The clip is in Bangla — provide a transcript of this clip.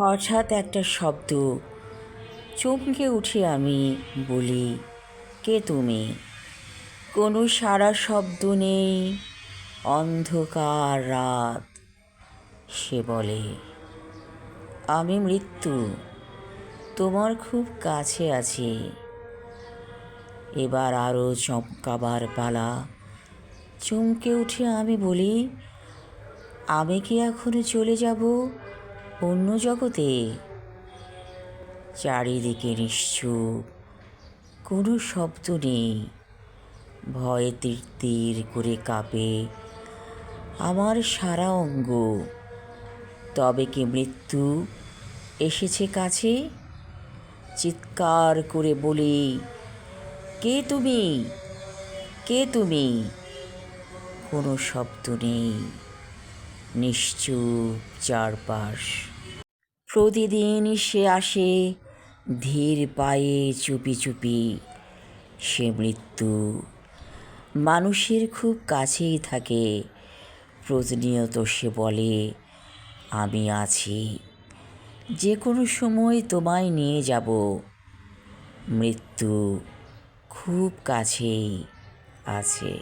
হঠাৎ একটা শব্দ। চমকে উঠে আমি বলি, কে তুমি? কোনো সারা শব্দ নেই, অন্ধকার রাত, সে বলে। আমি মৃত্যু, তোমার খুব কাছে আছি। এবার আরও চমকাবার পালা। চমকে উঠে আমি বলি, আমি কি এখনও চলে যাব? অন্য জগতে। চারিদিকে নিশ্চুপ, কোনো শব্দ নেই। ভয়ে তীর তীর করে কাঁপে আমার সারা অঙ্গ। তবে কি মৃত্যু এসেছে কাছে? চিৎকার করে বলি, কে তুমি? কে তুমি? কোনো শব্দ নেই। নিশ্চুপ চারপাশ। প্রতিদিন সে আসে ধীর পায়ে চুপি চুপি। সে মৃত্যু মানুষের খুব কাছেই থাকে। প্রতিনিয়ত সে বলে, আমি আছি। যে কোনো সময় তোমায় নিয়ে যাব। মৃত্যু খুব কাছেই আছে।